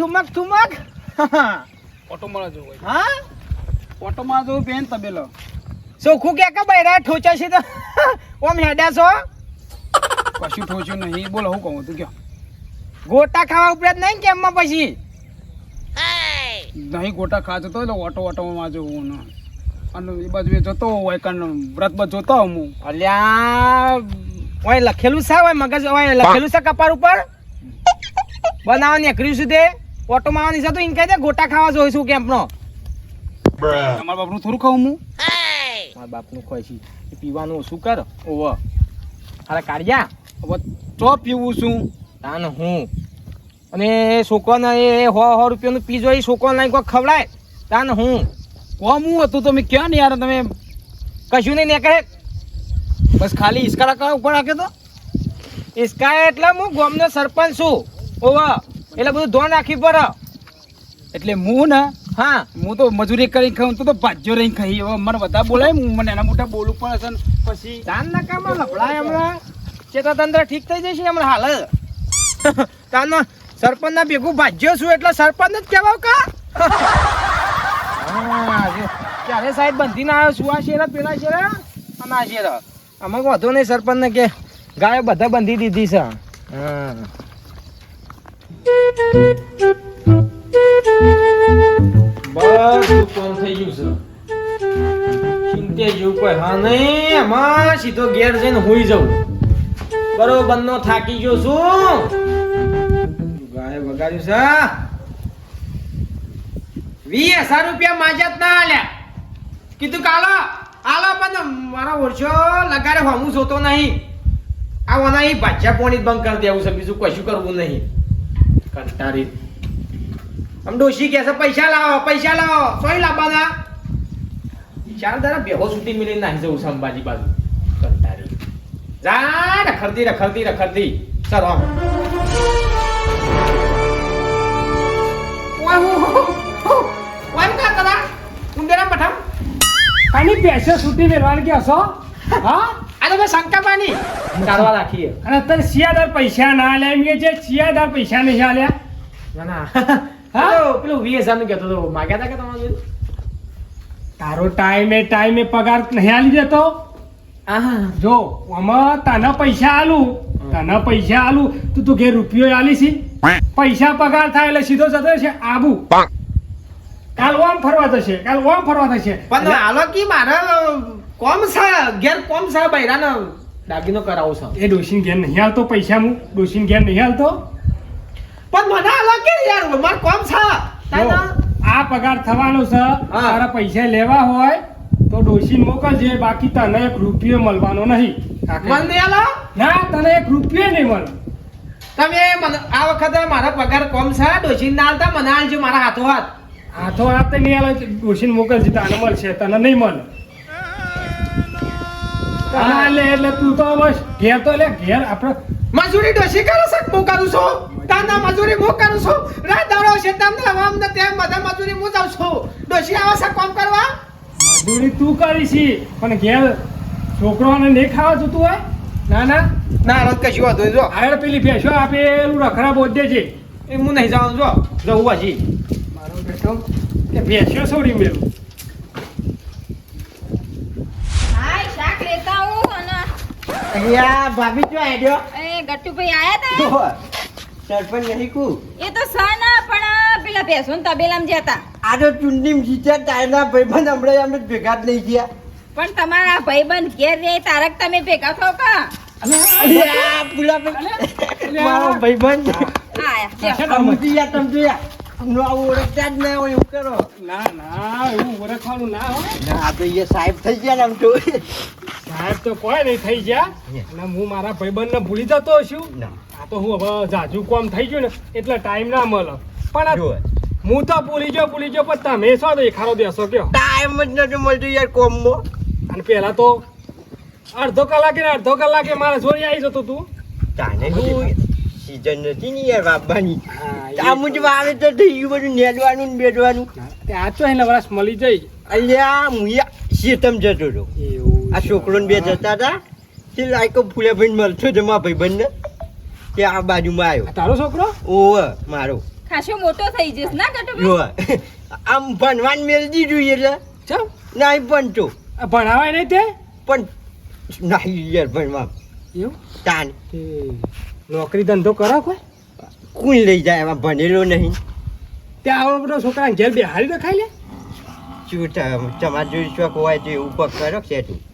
ઠુમક ઠુમક auto મળે જો ભાઈ હા? ઓટો માં જો પેન તબેલો. સોખું કે કે બૈરા ઠોચા છે તો? ઓમ હેડ્યા છો? કશું ઠોચ્યું નહીં. બોલો હું કહું તું કયો. ગોટા ખાવા ઉપરાંત નહીં કેમમાં પછી? નહીં ગોટા ખાતો તો એટલે ઓટો ઓટોમાં માં જોઉં ને. અને એ બાજુ જતો હોય કારણ વ્રત બધ જોતો હું. અલ્યા ઓય લખેલું છે હોય મગજ ઓય લખેલું છે કપાર ઉપર? બનાવવાની કર્યું છું તે ઓટો મારવાની છે તો ઇન કહી દે ગોટા ખાવા જોઈશું કેમ્પનો તમારા બાપનું થોડું ખાવું હું? મારા બાપનું ખોય છે. પીવાનું ઓછું કર? ઓવ. અરે કાઢ્યા? હવે તો પીવું છું? તાન હું. અને એ છોકરાને એ સો સો રૂપિયાનું પીજો એ છોકરાને કોઈ ખવડાય. તાન હું. કોમ હું હતું? તમે ક્યાં ને યાર તમે કશું નહીં નીકળે. બસ ખાલી ઈસ્કારા કરવા ઉપર રાખે તો? ઇસકા એટલે હું ગામનો સરપંચ છું. ઓવા. એટલે બધું ધોન રાખી પડે. એટલે હું ને હા. હું તો મજૂરી કરીને ખાઉં તો તો ભાજ્યો રહીને ખાઈ. હવે મને બધા બોલાય હું મને એના મોટા બોલવું પડે છે પછી. તાન ના કામ લફડાય હમણાં. ચેતાતંત્ર ઠીક થઈ જશે હમણાં હાલ. તાન સરપંચ ના ભેગું ભાજ્યો છું એટલે સરપંચ જ કહેવાવ કા? ક્યારે સાહેબ બંધી ના આવ્યો? છું આ શેરા પેલા શેર? અને આ શેર? આમાં વધુ નહીં સરપંચ ને કે ગાયો બધા બંધી દીધી છે. હા. બધું કોમ થઈ ગયું છે. ચિંતે જેવું કોઈ હા નહીં, એમાં સીધો ઘેર જઈને હુઈ જવું. બરોબર નો થાકી ગયો છું. ગાય વગાડ્યું છે. વીસ હજાર રૂપિયા લગાડે હું જોતો નહીં. આ એ ભાજ્યા પોણી બંધ કરી દેવું છે, બીજું કશું કરવું નહીં. કંટાળી આમ ડોશી કહે છે, પૈસા લાવો પૈસા લાવો. સોય લાવવાના ચાર દાડા બેહો છૂટી મિલી નાખી જવું સંભાજી બાજુ. કંટાળી જા, રખડતી રખડતી રખડતી. સર, આમ. પાણી પૈસા છૂટી મેળવાની કે હશો હા? આ તો મેં શંકા કાઢવા રાખીએ. અને અત્યારે શિયાદાર પૈસા ના આલ્યા એમ કે છે શિયાદાર પૈસા નહીં આલ્યા ના ના. હા? પેલું વીસ હજાર કહેતો હતો માગ્યા હતા કે તમારે તારો ટાઈમે ટાઈમે પગાર નહીં આલી દેતો. જો આમાં તને પૈસા આલું તને પૈસા આલું તું તું ઘેર રૂપિયો આલી છી પૈસા પગાર થાય એટલે સીધો જતો છે આબુ. કાલ ઓમ ફરવા થશે કાલ ઓમ ફરવા થશે પણ હાલો કી મારે કોમ છે ઘેર કોમ છે બૈરાનો દાગીનો કરાવું છે. એ ડોશીન ઘેર નહીં હાલતો પૈસા હું ડોશીન ઘેર નહીં આવતો પણ મને હાલો કે યાર માર કોમ છે આ પગાર થવાનો છે. તારા પૈસા લેવા હોય તો ડોશીન મોકલજે. બાકી તને એક રૂપિયો મળવાનો નહીં. મન ના તને એક રૂપિયો નહીં મળે. તમે મને આ વખતે મારા પગાર કોમ છે ડોશીન ના હાલતા મને આવજો મારા હાથો હાથ. હાથો હાથ નહીં હાલે ડોશીન મોકલજે તને મળશે તને નહીં મળે. હાલે એટલે તું તો બસ ઘેર તો લે ઘેર આપણે મજૂરી ડોશી કરે સક હું કરું છું? તાના મજૂરી હું કરું છું? રાત દાડો છે તમને આમ ને તેમ બધા મજૂરી હું જાઉં છું. ડોશી આવા સક કામ કરવા? મજૂરી તું કરી છી પણ ઘેર છોકરાઓને નહીં ખાવા જતું હોય? ના ના. ના રદ કશું વાંધો જો. આગળ પેલી ભેંસો આપેલું રખડા બોધે છે. એ હું નહીં જાઉં જો. જવું હજી. મારો બેટો કે ભેંસો છોડી મેલું હાય શાક લેતા આવું અને ભાભી જો એ ગટ્ટુભાઈ આયા તા? સરપંચ નહીં કુ? એ તો સના પણ પેલા ભેંસો ને તબેલામાં જતા આ તો ચૂંટણી જીત્યા ટાયરના ભાઈબંધ હમણાં અમે ભેગા જ નહીં ગયા પણ તમારા ભાઈબંધ ઘેર રે તારક તમે ભેગા થો કા? અલ્યા, પુલા ભાઈ. મારો ભાઈબંધ. આયા તમે આવું ઓળખતા જ ના હોય એવું કરો. ના ના એવું ઓળખવાનું ના હોય. ના, આ તો એ સાહેબ થઈ ગયા ને આમ સાહેબ તો કોઈ નહીં થઈ ગયા. અને હું મારા ભાઈબંધને ભૂલી જતો છું. ના. આ તો હું હવે જાજુ કોમ થઈ ગયું ને એટલે ટાઈમ ના મળે. પણ. હું તો ભૂલી ગયો ભૂલી ગયો પણ તમે શું દેખાડો દેશો કયો? ટાઈમ જ નથી મળતો યાર કોમમાં. અને પેલા તો અડધો કલાકે ને અડધો કલાકે મારા જોઈ આવી જતો તું. તાને સીઝન નથી ને યાર વાપવાની એ આ મુજબ આવે તો થઈ ગયું બધું નેડવાનું ને બેડવાનું તે આ તો એને વરસ મળી જઈ અલ્યા હું યા શેતમ જતો હતો એવું. આ છોકરો બે જતા હતા. તે લાયકો ફૂલે ભાઈ મળતો જમા ભાઈ બંને તે આ બાજુમાં આવ્યો. તારો છોકરો? ઓવ મારો. ખાસો મોટો થઈ જઈશ ના ગટુભાઈ જો આમ ભણવાન મેળ દીધું એટલે ચમ? ના ભણતો. આ ભણાવાય નહીં તે? પણ નહીં યાર ભણવા. એવું? તાન. તે નોકરી ધંધો કરો કોઈ? કોઈ લઈ જાય એમાં ભણેલો નહીં? ત્યાં આવો બધો છોકરા ઘેર બેહારી રખાય લે. શું ત- તમારે જોઈ શોખ હોય તો એવું પગ કરો છે તું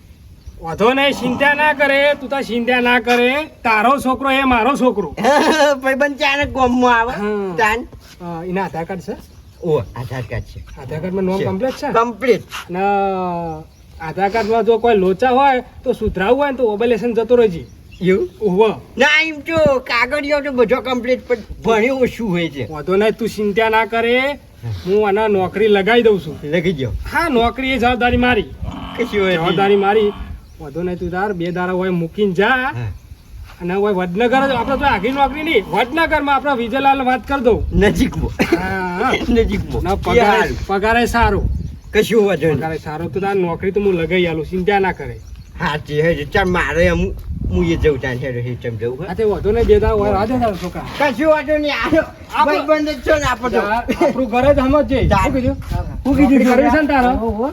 વાંધો નહીં ચિંતા ના કરે તું તો ચિંતા ના કરે તારો છોકરો એ મારો છોકરો. ભાઈબંધ ચાને ગોમમાં આવે. તાન? એના આધાર કાર્ડ છે? ઓ આધાર કાર્ડ છે. આધાર કાર્ડમાં નોમ કમ્પ્લીટ છે? કમ્પ્લીટ ને આધાર કાર્ડમાં જો કોઈ લોચા હોય તો સુધરાવું હોય ને તો ઓબલેશન જતો રહેજે. એવું? ના એમ તો કાગળિયો તો બધો કમ્પ્લીટ પણ ભણ્યું ઓછું હોય છે. વાંધો નહીં તું ચિંતા ના કરે હું આના નોકરી લગાવી દઉં છું. લગી જાઓ હા નોકરી એ જવાબદારી મારી. જવાબદારી મારી. વાંધો નહીં તું તાર બે દારા હોય મૂકીને જા. હા. અને હોય વડનગર જ આપણે તો આગી નોકરી નહીં વડનગરમાં આપણે વિજયલાલ વાત કરી દઉં. નજીકમાં. હા, હા. નજીકમાં. ના પગાર. પગારે સારો. કશું વાંધો પગારે સારો. તો તાર નોકરી તો હું લગાઈ આલું ચિંતા ના કરે. સાચી હે ચાલ મારે અમુ હું એ જઉં ત્યાં જવું તે વાંધો નહીં બે દાડા હોય રાધે તારા છોકરા. કશું વાંધો નહીં આનો આપણો- ભાઈબંધ જ છો ને આપણો તો. આપણું ઘર જ સમજજે જા. શું કીધું? હું કીધું? નોકરી કરવી છે ને તારે? ઓહો, ઓહો.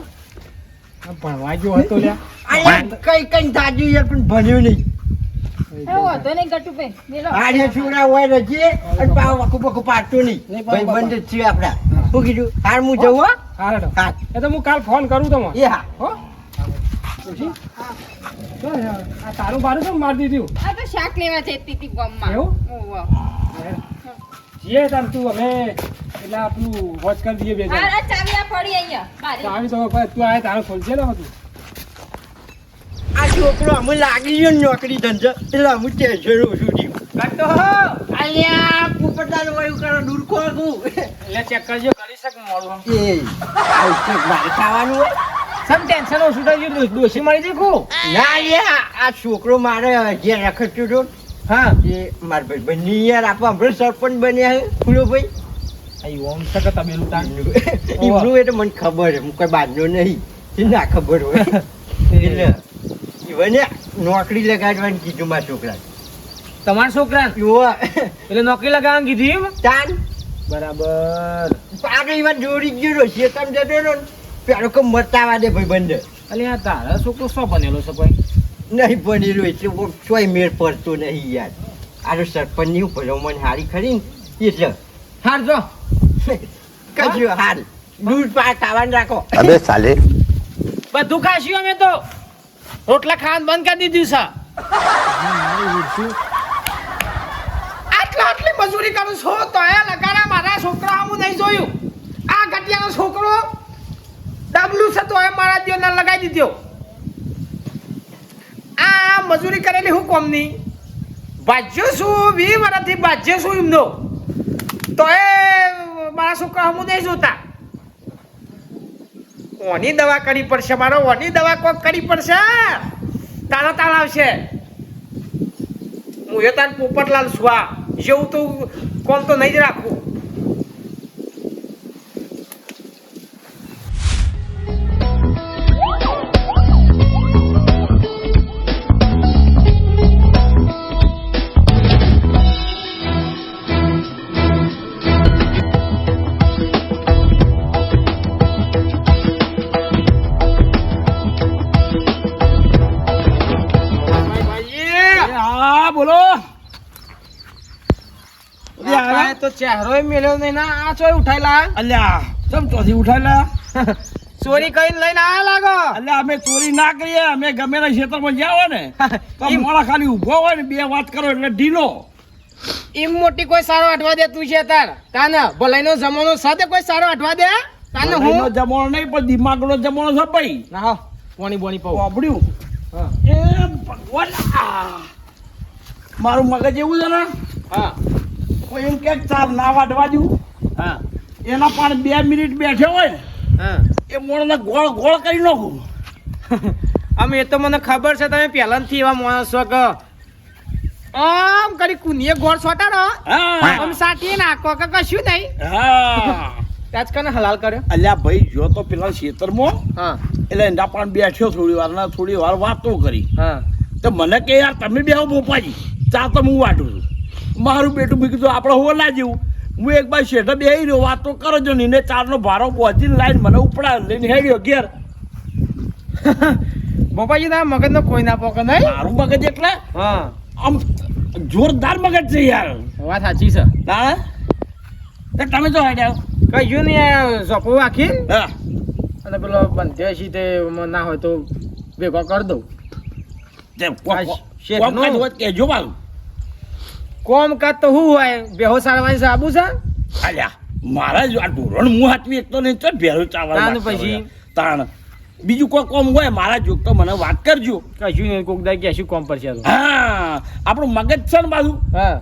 આ ભણવા ગયો હતો લ્યા. અહીંયા કઈ કઈ તાજું યાર પણ ભણ્યું નહીં. એ વાંધો નહીં ગટુભાઈ મેલો. આડે હોય રજીએ અને પાવ વખુ બખુ પાડતું નહીં. ભાઈબંધ જ છીએ આપડા. શું કીધું? હાર હું જવું હો. હા હા. એ તો હું કાલ ફોન કરું તમને. એ હા. હો. તારું બારું કેમ મારી દીધું? આ તો શાક લેવા જતી હતી ગામમાં. એવું? જીએ તાર તું અમે એટલે આપણું વોચ કરી દઈએ બે ચાવી આ પડી અહીંયા. તો તો તારો ને બધું. આ છોકરો અમે લાગી ગયો ને નોકરી ધંધો એટલે અમે ટેન્શન ઓછું થયું અલ્યા પોપટલાલ વાયુ કરો દૂર ખોળકું એટલે ચેક કરજો કરી શક મોડું એ આ ઉઠે મારે ખાવાનું હોય. સમ ટેન્શન ઓછું થઈ ગયું ડોશી મળી દેખો ના યાર આ છોકરો મારે જે રખડતું તો હા. એ મારા ભાઈ બની યાર આપો આપણે સરપંચ બન્યા છે ભાઈ. અહીં ઓમ સકે તબેલું તાન એમનું એટલે મને ખબર છે હું કઈ બાજનો નહીં. ના ખબર હોય. એટલે ઈવને નોકરી લગાડવાનું કીધું મારા છોકરા તમારા છોકરા યુવા. એટલે નોકરી લગાવવાનું કીધું એમ? તાન. બરાબર. આગળ એમાં જોડી ગયો શેતમ જતો રહ્યો પેલો કે મતાવા દે ભાઈ બંધ. અલે આ તારા છોકરો શું બનેલો છે ભાઈ? નહીં બનેલું એટલે ચોય મેળ પડતો નહીં યાર. આનો સરપંચની ભલો મને હારી ખરી ને એટલે. હાર જો. કશું હાર દૂધ પાક ખાવાનું રાખો. અબે સાલે. બધું ખાશું અમે તો. રોટલા ખાવાનું બંધ કરી દીધું છે. આટલા આટલી મજૂરી કરું છું તો એ લગાડા મારા છોકરા હું નહીં જોયું. આ ગટિયાનો છોકરો ડબલું છે તો એ મારા દિયોને લગાવી દીધો. આ મજૂરી કરેલી હું કોમની? ભાજ્યો છું વી વર્ષથી ભાજ્યો છું એમનો. તો એ મારા છોકરા હું નહીં જોતા. ઓની દવા કરવી પડશે, મારો ઓની દવા કોક કરવી પડશે. તારા તાળ આવશે. હું એ તાર પોપટલાલ છું જેવું તો કોલ તો નહીં જ રાખું. ચહેરો મેલ્યો નહીં ના આ ચોય ઉઠાયેલા. અલ્યા. ચમ ચોથી ઉઠાયેલા? ચોરી કરીને લઈને આ લાગો? એટલે અમે ચોરી ના કરીએ અમે ગમે તે ક્ષેત્રમાં હોય ને તો મોડા ખાલી ઊભો હોય ને બે વાત કરો એટલે ઢીલો. એમ મોટી કોઈ સારો અઠવા દે તું છે તાર. તાને ભલાઈનો જમાનો સાથે કોઈ સારો અઠવા દે? તાને હું? જમાનો નહીં પણ દિમાગનો જમાનો છે ભાઈ. ના હો પોણી બોણી પાઉં વાપર્યું. હા. એ ભગવાન. મારું મગજ એવું છે ને? હા. કોઈ એમ કે ચાર ના વાટવા દઉં. હા. એના પણ બે મિનિટ બેઠો હોય ને હા. એ મોણને ગોળ ગોળ કરી નાખું. આમ એ તો મને ખબર છે તમે પહેલાથી એવા માણસ છો કે આમ કરી કુનીએ ગોળ સોટાડો. હા. આમ સાટીએ નાખો કે કશું નહીં. હા. કને હલાલ કર્યો. અલ્યા ભાઈ જો તો પેલા ખેતરમાં હા. એટલે એના પણ બેઠ્યો થોડી વાર ના થોડી વાર વાતો કરી. હા. તો મને કે યાર તમે બે બોપાજી. ચા તો હું વાટું છું. મારું બેટું મેં કીધું આપણે હોવા ના જેવું. હું એક બાજુ શેઠે બે રહ્યો વાતો કરો છો ને ચારનો ભારો પહોંચીને લાઈન મને ઉપડા લઈને હેડ્યો ઘેર. બપાજી ના મગજ મગજનો કોઈ ના પોકે નહીં? મારું મગજ એટલે? હા. આમ જોરદાર મગજ છે યાર. વાત સાચી છે. તાણે તમે જો હેડ્યા કહીયું નહીં સોપો આખી હા. અને પેલો બંધ્યો છે તે ના હોય તો ભેગો કરી દઉં. કેજો મારું. કોમ કાત તો શું હોય? બેહો સારવાની સાબુ છે? અલ્યા મારા જ આ ઢોરણ હું હાથવી એક તો નહીં તો ભેરો ચાવલ તાન પછી? તાણ. બીજું કોઈ કોમ હોય મારા જોગ તો મને વાત કરજો. કશું નહીં કોક દાય કહેશું કોમ પર છે હા આપણું મગજ છે ને બાજુ?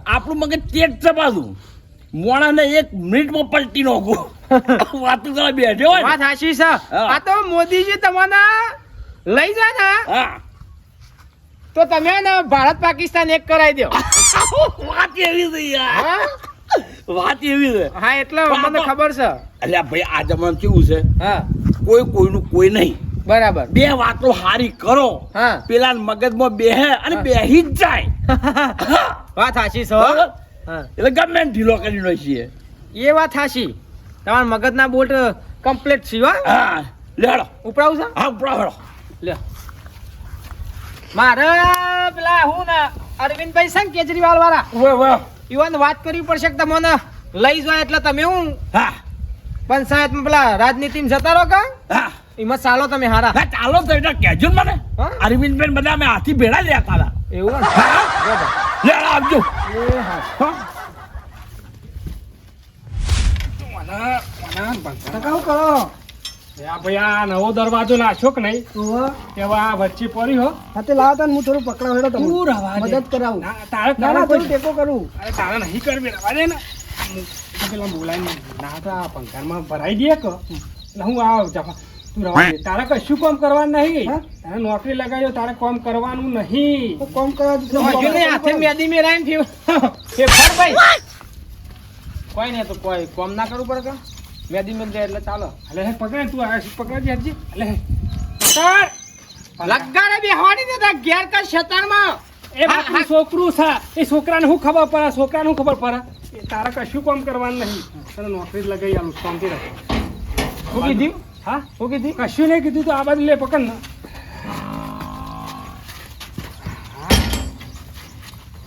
આપણું મગજ તેજ છે બાજુ. મોણાને એક મિનિટમાં પલટી નાખું. વાત કરવા બેઠો હોય વાત હાશી હા. આ તો મોદીજી તમારા લઈ જાય ને. હા. તો તમે ને ભારત પાકિસ્તાન એક કરાવી દો. વાત એવી છે યાર. વાત એવી છે. હા એટલે મને ખબર છે. એટલે ભાઈ આ જમાનું કેવું છે? હા. કોઈ કોઈનું કોઈ નહીં. બરાબર. બે વાતો હારી કરો. હા. પેલા મગજમાં બેહે અને બેહી જ જાય. વાત સાચી છે હો. એટલે ગમે ઢીલો કરી લો છીએ એ વાત સાચી. તમારા મગજના બોલ્ટ કમ્પ્લીટ છે હો. લેડો ઉપડાવું છે? હા ઉપડો હેડો લે. મારે પેલા હું ને અરવિંદભાઈ સંગ કેજરીવાલ વાળા વાહ વાહ ઈવન વાત કરવી પડશે કે તમને લઈ જાય એટલે તમે હું? હા. પંચાયતમાં પેલા રાજનીતિમાં જતા રહો કા? હા. એમાં ચાલો તમે હારા. હા ચાલો તો એટલે કહેજો ને મને. અરવિંદભાઈ બધા અમે હાથી ભેળા લેતા હતા એવું ને? આવજો. હા. હા કરો? ભાઈ આ નવો દરવાજો નાખ્યો કે નહીં? એવા આ વચ્ચે પડી હો. ને હું થોડું પકડાવ હેડો તમને. તું રવા મદદ કરાવું. તારે ના ના થોડું ટેકો કરું. અરે તારે નહીં કરવી રવા દે ને. પેલા બોલાવીને ના. તો આ પંખામાં ભરાઈ દે કે. એટલે હું આવ જફા તું રવા દે. તારે કશું કામ કરવાનું નહીં? તારે નોકરી લગાવ્યો તારે કામ કરવાનું નહીં. કોમ કરવા હાથે મેદી. એ ભાઈ. કોઈ નહીં તો કોઈ કોમ ના કરવું પડે કે? મેલ જાય એટલે ચાલો. અલે હે પકડ તું આ પકડ હજી હે. પકડ લગાડે બેહવાની ને તાર ઘેર કા શેતાનમાં? એ બાપનું છોકરું છે. એ છોકરાને શું ખબર પડે છોકરાને શું ખબર પડે? એ તારે કશું કામ કરવાનું નહીં. તને નોકરી જ લગાવી આલું શાંતિ રાખ શું કીધું? હા? શું કીધું? કશું નહીં કીધું તો આ બાજુ લે પકડ ને.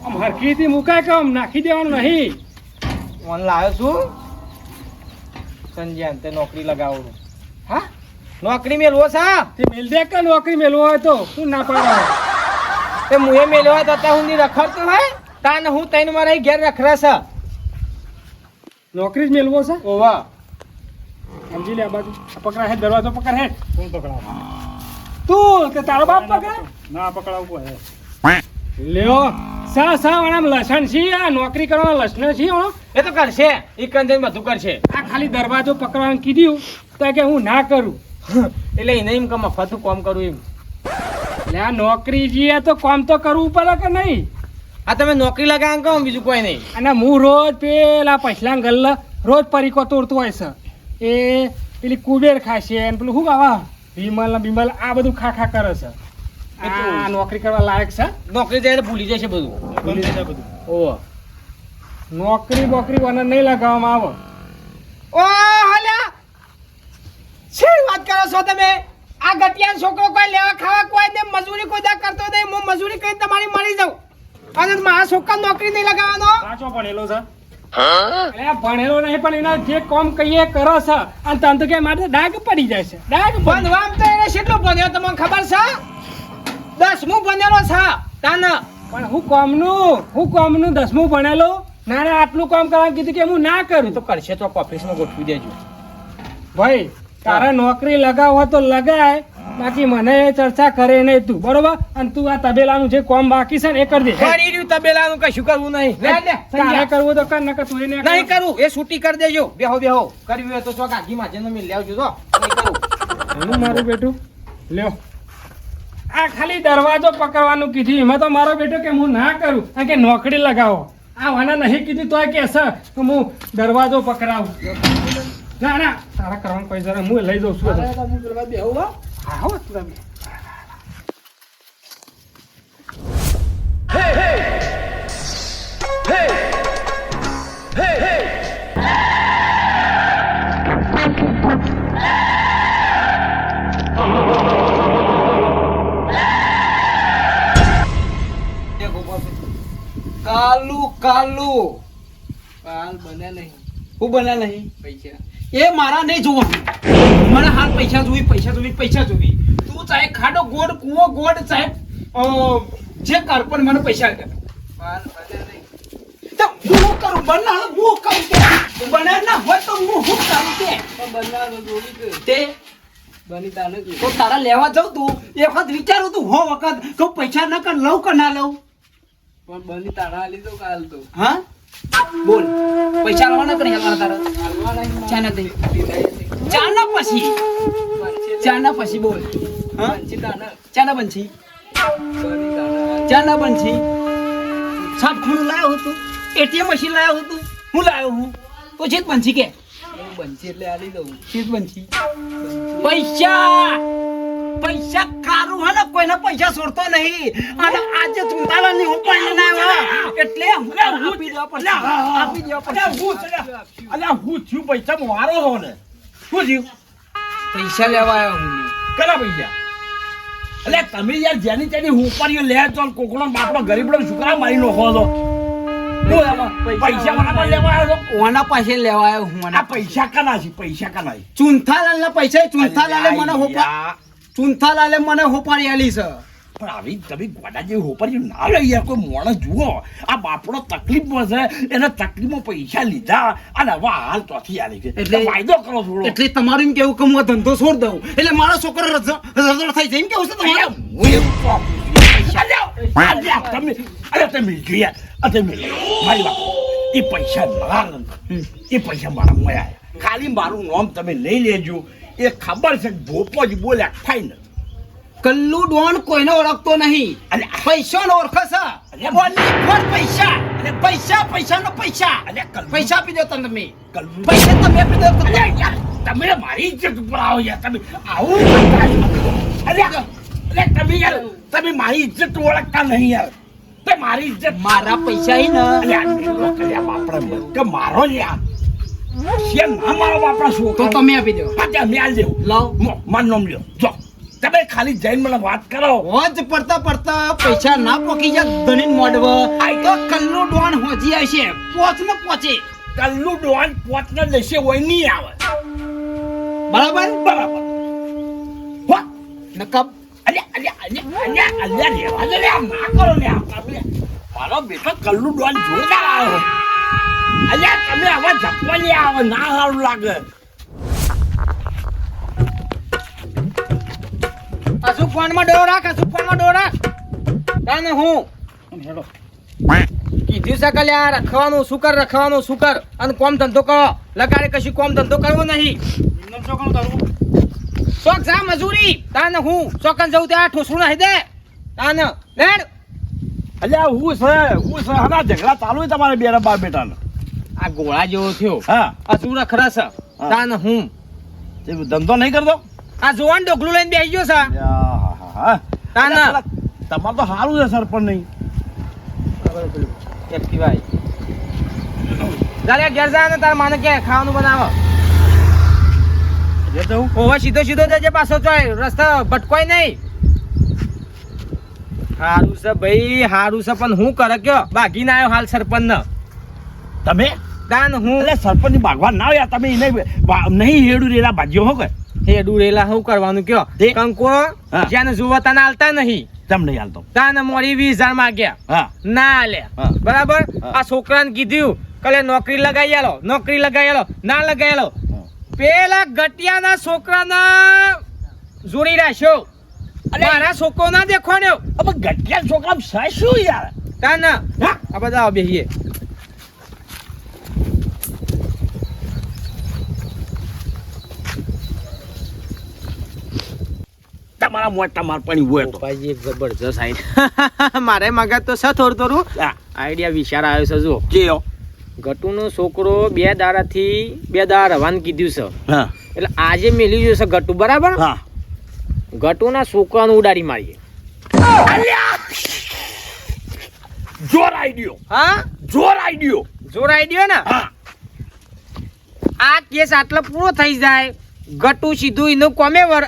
હરકી હરખીથી મુકાય કે નાખી દેવાનું નહીં? ઓન લાવ્યો છું. સંજ્યાન તે નોકરી લગાવો હા? નોકરી મેલવો છે તે મેલ દે કે નોકરી મેલવો હોય તો? શું ના પાડે. તે મુએ મેલ્યો તો તા હું ની રખડતો હોય? તાને હું તૈન મારા ઘેર રખડા સા નોકરી જ મેલવો છે? ઓવા. સમજી લે આ બાજુ. પકડા હે દરવાજો પકડ હે. કોણ પકડાવ? તું કે તારો બાપ પકડ? ના પકડાવું હે લ્યો. સા સા વાળા લસણ છે, આ નોકરી કરવાના લસણ છે, હો. એ તો કરશે, ઈ કંજન બધું કરશે. આ ખાલી દરવાજો પકડવાનું કીધું, તો કે હું ના કરું. એટલે એને એમ કે મફતું કામ કરું એમ. એટલે આ નોકરી જઈએ તો કામ તો કરવું પડે કે નહીં? આ તમે નોકરી લગાવ કહો બીજું કોઈ નહીં. અને હું રોજ પેલા પછલા ગલ્લ રોજ પરીકો તોડતો હોય છે. એ પેલી કુબેર ખાશે પેલું શું ગાવા વિમલ ને બિમલ આ બધું ખા ખા કરે છે. એ આ નોકરી કરવા લાયક છે? નોકરી જાય ભૂલી જશે બધું. ભૂલી જશે બધું. ઓવા નોકરી બોકરી કોને નહીં લગાવવામાં આવે? ઓ હલ્યા. શેર વાત કરો છો તમે? આ ગટિયાન છોકરો કોઈ લેવા ખાવા કોઈ ને મજૂરી કોઈ દા કરતો નહીં. હું મજૂરી કરી તમારી મળી જાઉં. અને મારા છોકરા નોકરી નહીં લગાવવાનો? સાચો ભણેલો છે. ભણેલો નહીં પણ એના જે કામ કહીએ કરો છે. અને તંતુ કે માટે ડાઘ પડી જાય છે. ડાઘ ભણવામ તો એને કેટલો ભણ્યો તમને ખબર છે? દસમું ભણેલો છે તાન. પણ હું કોમનું હું કોમનું દસમું ભણેલો. ના ના આટલું કામ કરવાનું કીધું કે હું ના કરું. તો કરશે તો ઓફિસમાં ગોઠવી દેજો. ભાઈ તારે નોકરી લગાવો તો લગાય. બાકી મને ચર્ચા કરે નહીં તું બરોબર? અને તું આ તબેલાનું જે કોમ બાકી છે ને એ કરી દે. કરી રહ્યું તબેલાનું કશું કરવું નહીં. તારે કરવું તો કર નકર તું એને નહીં કરું. એ છૂટી કરી દેજો. બેહો બેહો. કરવી હોય તો ચોક આગી માજે મિલ લેવજો તો નહીં કરું. એનું મારું બેટું? લ્યો. આ ખાલી દરવાજો પકડવાનું કીધું. એમાં તો મારો બેટો કે હું ના કરું કારણ કે નોકરી લગાવો. આ વાના નહીં કીધું તો કે સર તો હું દરવાજો પકડાવું. ના ના તારા કરવાનું પૈસા. હું લઈ જઉં છું આવો તમે. પેલા કાલુ. તું હાલ બને નહીં. હું બને નહીં? પૈસા. એ મારા નહીં જોવા. મને હાલ પૈસા જોવી પૈસા જોવી પૈસા જોવી. તું ચાહે ખાડો ગોળ કૂવો ગોળ ચાહે જે કર પણ મને પૈસા કર હાલ બને નહીં. તો હું કરું? બનાવ હું કરું તે બને ના હોય તો હું હું કરું તે બનાવવાનું જોવી તે બની તાને તો તારા લેવા જાઉં તું. એ વખત વિચારું તું હો વખત તો પૈસા ન કર લઉં કે ના લઉં? પણ બની તારા હાલી તો કાલ તો. હા? બોલ. પૈસા લાવવાના કરી હાલવાના તારા? હાલવા નહીં. ચા ના દઈ લીધા છે. ચા ના પછી. પંચી ચા ના પછી બોલ. હા? પંચી તાને. ચા ના બનછી બની તાને ચા ના બનછી સાત ખૂણું લાવ્યો હતું. એટીએમ મશીન લાવ્યો હતું. હું લાવ્યો હું? તો છે બનશી કે. બનશી એટલે હાલી દઉં. છે બનશી. પૈસા! પૈસા કારું હે ને કોઈને પૈસા છોડતો નહીં. અને આજે ચુંતાલા ની ઉપાય ના આવ્યો. એટલે હું આપી દેવા પડશે. આપી દેવા પડશે. અલ્યા હું છું પૈસા મારો હો ને. શું થયું? પૈસા લેવા આવ્યો હું કેટલા પૈસા? એટલે તમે યાર જેની તેની હુંપરીઓ લે તો કોકડો બાપનો ગરીબડો છોકરા મારી નાખો છો પૈસા કના છે પૈસા કના? ચુંથાલાલ ના પૈસા ચુંથાલાલે મને હોપા ચુંથાલાલે મને હોપાડી આલી છે. પણ આવી તમે ગોડા જેવી હોપરીઓ ના લઈ યાર કોઈ માણસ જુઓ. આ બાપડો તકલીફમાં છે એને તકલીફમાં પૈસા લીધા અને હવે હાલ તોથી આલી છે. એટલે- ફાયદો કરો થોડો. એટલે તમારું એમ કેવું કે હું આ ધંધો છોડ દઉં? એટલે મારો છોકરો રઝળ થઈ જાય એમ કેવું છે તમારે? હું એવું તમે અરે તમે જોઈએ. તમે મારી વાત. એ પૈસા મારા. એ પૈસા મારા મળ્યા ખાલી મારું નામ તમે લઈ લેજો. એ ખબર છે ભોપો જ બોલ્યા ફાઈનલ કલ્લુ ડોન કોઈને ઓળખતો નહીં. અને પૈસા નો ઓળખે છે. અને Only for પૈસા. અને પૈસા પૈસા. નો પૈસા અને પૈસા આપી દો તમે પૈસા તમે આપી દો તમે. તમે મારી ઇજ્જત ઉપર આવો યાર. તમે આવું અરે અલ્યા, તમે યાર તમે મારી ઇજ્જત ઓળખતા નહીં યાર. તે મારી ઇજ્જત મારા પૈસા હી ને. મારો યાર. શેમ ના મારો બાપડા તો તમે આપી દો. પાછા મેલ દેવું. લાવ મો મારું લ્યો. જો તમે ખાલી જઈને મને વાત કરો. હોજ પડતા પડતા પૈસા ના પોકી જાય ધણીન મોડવ તો કલ્લુ ડોન હોજી આવશે પોચ ન પોચે. કલ્લુ ડોન ન લેશે હોય નહીં આવે. બરાબર? બરાબર. હો. નકબ. અલે અલે અલે અલે અલે રેવા દે લે ના કરો લે મારો બેટો કલ્લુ ડોન જોરદાર આવે. અલ્યા તમે હવે ઝપવા આવો ના સારું લાગે હસુ ફોનમાં ડોર રાખ હસુ ફોનમાં ડોર રાખ. તને હું? કીધું છે કે લ્યા રખવાનું શું કર રખવાનું શું કર અને કોમ ધંધો કરો. લગાડે કશું કોમ ધંધો કરવો નહીં. શોખ જા મજૂરી? તાને હું ચોકન જવું ત્યાં ઠોસું નહીં દે. તાને. લેડ અલ્યા હું છે હું છે હમણાં ઝઘડા ચાલુ તમારે બે બાર બેટાનો. આ ગોળા જેવો થયો. હા. હસુ રખડા છે? તાન હું? તે ધંધો નહીં કરતો? આ જોવાન ડોકલું લઈને બેસી ગયો સા તાન. તમારે તો સારું છે સરપંચ નહીં. એક્ટિવાય ચાલે ઘેર જા ને તાર માને કે ખાવાનું બનાવો. ઓવા સીધો સીધો જજે પાછો ચોય. રસ્તા ભટકોય નહીં. હારું છે ભાઈ હારું છે પણ હું કરે કયો? બાકી ના આવ્યો હાલ સરપંચ ને તમે? દાન હું એટલે સરપંચ ભાગવાન ના આવ્યા તમે એને નહીં હેડું રેલા ભાજ્યો હો કે હેડું રેલા હું કરવાનું કયો? કંકો. જ્યાં જોવા તને આલતા નહીં. તેમ નહીં હાલતો. તાને મોરી વીસ હજાર માગ્યા. ના આલ્યા બરાબર. આ છોકરાને કીધું કલે નોકરી લગાવી આલો નોકરી લગાવી આલો ના લગાવી આલો. પેલા ગટિયાના છોકરાના જોડી રાખ્યો. મારા છોકરો ના દેખોણ્યો. હવે ગટિયા છોકરા શું યાર. તાના? આ બધા બેહીએ. તમારા મોટા તમાર પણ હોય તો. ભાઈ જબરજસ્ત આઈ મારે મગજ તો છે થોડું થોડું. આઈડિયા વિચાર આવ્યો છે જો. કેયો ગટુનો છોકરો બે દાડાથી બે દાડા રવાન કીધું છે. એટલે આજે મેલી જશે ગટુ બરાબર? હા. ગટુના છોકરાને ઉડાડી મારીએ. જોર આઈડિયો હા? જોર આઈડિયો જોર આઈડિયો ને? આ કેસ આટલો પૂરો થઈ જાય. ગટુ સીધું એનું કોમે વર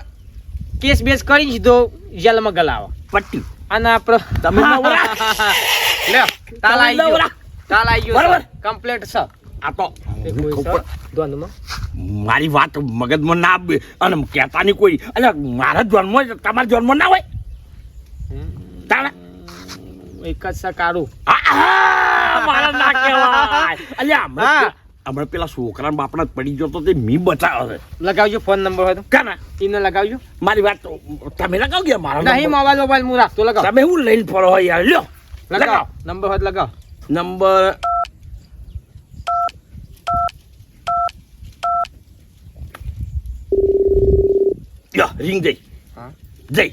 કેસ બેસ કરી સીધો જેલમાં ગલાવા. પટ્ટી. અને આપણે તમે લે તાલ આવી ગયો. નવરા? આવી ગયો બરાબર. કમ્પ્લીટ છે આ તો? મારી વાત મગજમાં ના આવે અને કહેતા નહીં કોઈ અને મારા જન્મ હોય તમારા જન્મ ના હોય? તાણા? એક જ સકારું મારા ના કહેવાય. અલ્યા હમણાં પેલા છોકરા બાપડા પડી ગયો તો તે મી બતાવે લગાવજો ફોન નંબર હોય તો. કાના? એને લગાવજો. મારી વાત તો તમે લગાવ ગયા મારા નહીં મોબાઈલ મોબાઈલ હું રાખતો લગાવ. તમે હું લઈને ફરો હોય યાર? લ્યો લગાવ. લગાવ. નંબર હોય લગાવ. નંબર લ્યો રિંગ જઈ હા. જઈ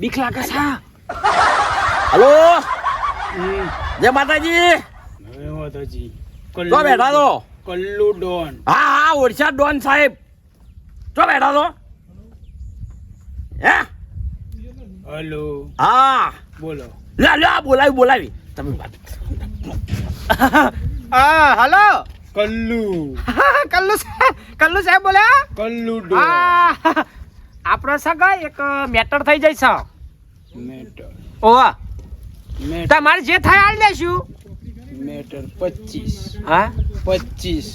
બીક લાગે છે હલો? જય માતાજી. વાતાજી તો બેઠા તો કલ્લુ ડોન હા હા ઓરછા ડોન સાહેબ. તો બેઠા તો હે? હલો. હા. બોલો. લા લા આ બોલાવી બોલાવી. તમે વાત હા હલો. કલ્લુ. કલ્લુ સાહેબ. કલ્લુ સાહેબ બોલ્યા કલ્લુ ડોન હા. આપણો સગા એક મેટર થઈ જાય છે મેટર. ઓવા તમારે જે થાય હાલ દેશું મેટર પચીસ. હા? પચીસ.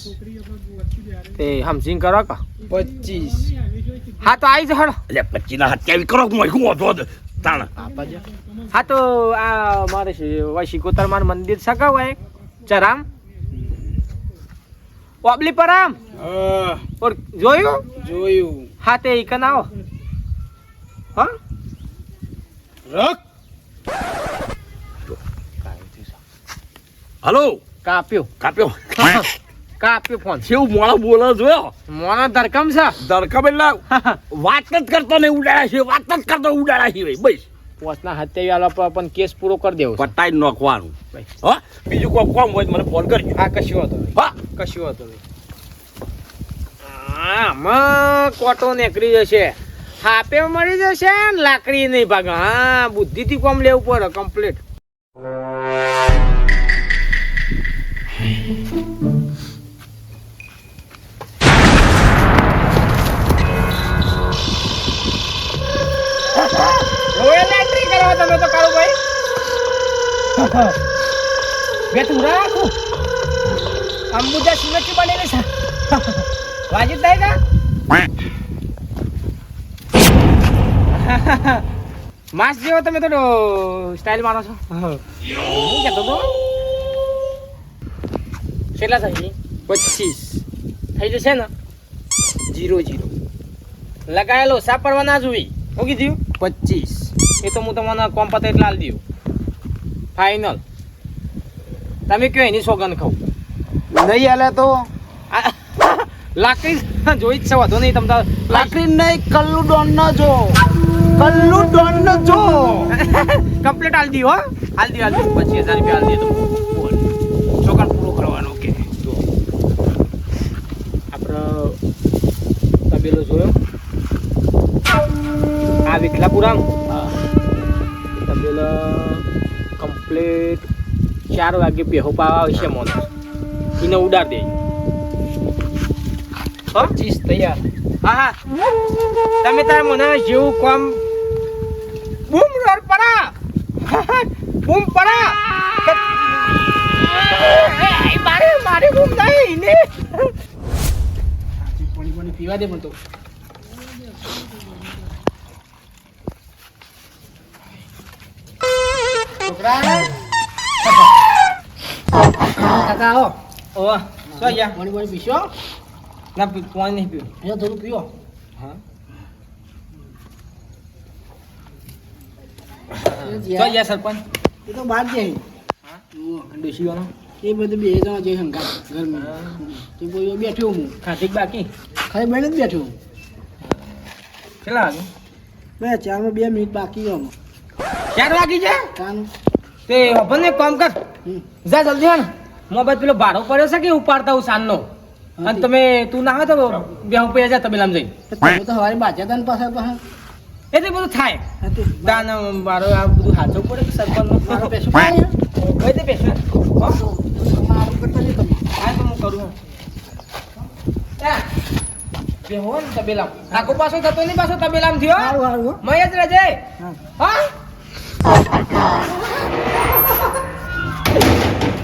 તે સમજીને કરો કા? પચીસ. હા તો આવી જહડો એટલે પચીસ ના હત્યાવી કરો? હું શું વધો તાણ. હા તો આ મારે શિકોતર માર મંદિર સગા હોય ચરામ? ઓબલી પરામ? જોયું? જોયું. હા તે ઈકન આવો. હા? રખ. હલો. કાપ્યો. કાપ્યો. કાપ્યો ફોન. કેવું મોડા બોલો જોયો મોડા ધરકમ છે. ધરકમ એટલે વાત જ કરતો નહીં ઉડાડ્યા છે વાત જ કરતો ઉડાડ્યા છે ભાઈ બસ. પોતના હાથે વાળા પર પણ કેસ પૂરો કરી દેવો. પટાઈ નોખવાનું. હા? બીજું કોઈ કોમ હોય મને ફોન કરજો. હા કશું હતો. હા. કશું હતો આમાં કોટો નીકળી જશે. હાપે મળી જશે ને લાકડી નહીં ભાગ. હા બુદ્ધિથી કોમ લેવું પડે કમ્પ્લીટ તમે તો કાળુભાઈ બેઠું રાખું. અંબુજા સિમેન્ટની બનેલી છે. વાજીબ થાય કા? માસ જેવો તમે થોડો સ્ટાઇલ મારો છો. હું. કહેતો તો કેટલા થાય પચીસ. થઈ જશે ને? Zero zero. લગાયેલો સાપ પડવા ના જોઈ હું કીધું? પચીસ. એ તો હું તમને કોમ પતે એટલે આલ દઉં. ફાઇનલ તમે કયો એની સોગન ખાવ? નહીં આલે તો? લાકડી જોઈ જ છે વાંધો નહીં તમને લાકડી નહીં કલ્લુ ડોન ન જો. કલ્લુ ડોન ન જો. કમ્પ્લીટ આલ દી હો. હાલ દી હાલ દી પચીસ હજાર રૂપિયા આલ દે તો બોલ ચોકન પૂરો કરવાનો કે જો આપણે તબેલો જોયો આ વિઠલાપુરામ તબેલો કમ્પ્લીટ ચાર વાગે બેહો પાવા આવશે મોન. એને ઉડાડ દે પચીસ તૈયાર. હા હા. તમે તાર મને જેવું કોમ બૂમ રોડ પડા બૂમ પડા મારે મારે બૂમ નહીં. પીવા દે પણ તો કાકા આવો. ઓ સો યા પાણી પાણી પીશો? ના પાણી નહીં પીવું અહીંયા થોડું પીવો હા. સો યા સરપંચ? એ તો બહાર જાય ડોશીવાનો એ બધું બે જણા જઈ ઘરમાં તે કોઈ હું. બાકી? ખાલી બેઠ જ બેઠું કેટલા વાગે બે ચારમાં બે મિનિટ બાકી આમ. ચાર વાગી જાય કાન તે ને કામ કર. જા જલ્દી હા મોબાઈલ પેલો ભાડો પડ્યો છે કે ઉપાડતા હું સાંજનો? અને તમે તું ના હોય તો બે હું પૈસા તમે લામ જઈ. તો હવારી બાજા તાન પાસે પાસે એટલે બધું થાય. દાન મારો આ બધું હાથો પડે કે સરપંચ મારો પૈસો પાડે કઈ દે પૈસા? મારું કરતા નહીં તમે હા તો હું કરું. હા. બે હો ને તબેલામાં આખો પાછો થતો નહીં પાછો તબેલામાં થયો સારું સારું હો. મહેશ રજે હા હા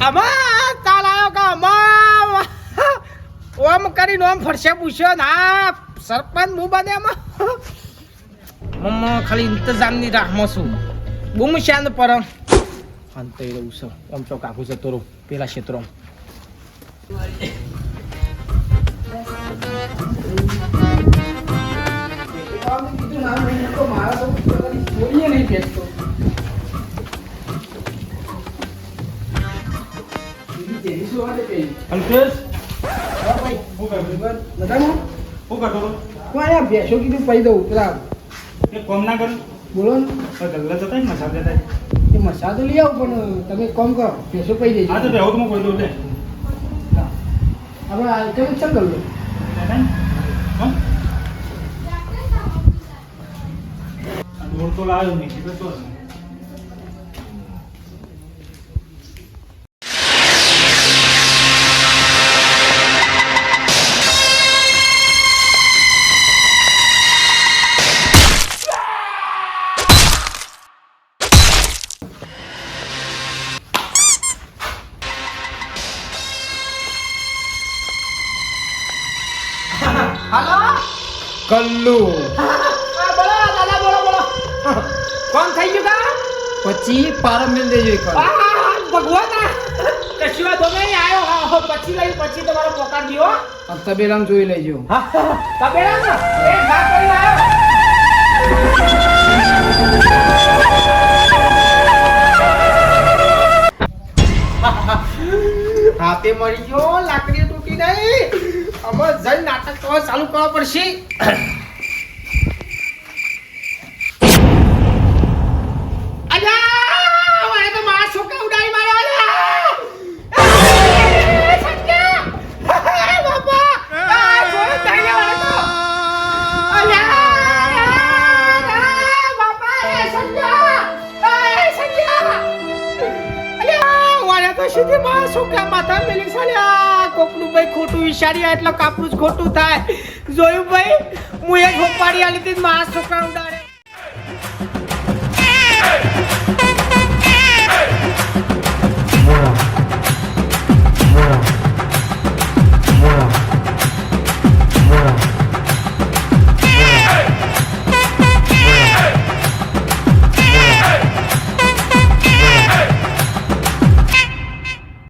આમાં કાલ આવ્યો કે આમાં ઓમ કરીને ઓમ ફરશે પૂછ્યો ના સરપંચ હું બને આમાં મમ્મા ખાલી ઇંતજામની રાહમાં છું બૂમ શાંત પર અંત રહું છું આમ ચોક આખું જતો રહું પેલા ક્ષેત્રો અલ્પેશ? હું કરતો ભેંસો કીધું પૈ દઉં પેલા એ કોમ ના કરું. બોલો ને. તો ગલ્લા જતા ને જતા એ મસા તો લઈ આવો પણ તમે કોમ કરો ભેસો પૈ દેજો હા તો બેહો તો હું કોઈ દઉં લે આપણે કેમ ચલ ગયું દોડ તો લાવ્યો નહીં કીધું તો હાલો તબેલામાં જોઈ લેજો. હાથે મળી ગયો લાકડી તૂટી નહીં અમે જઈ નાટક તો ચાલુ કરવા પડશે. loca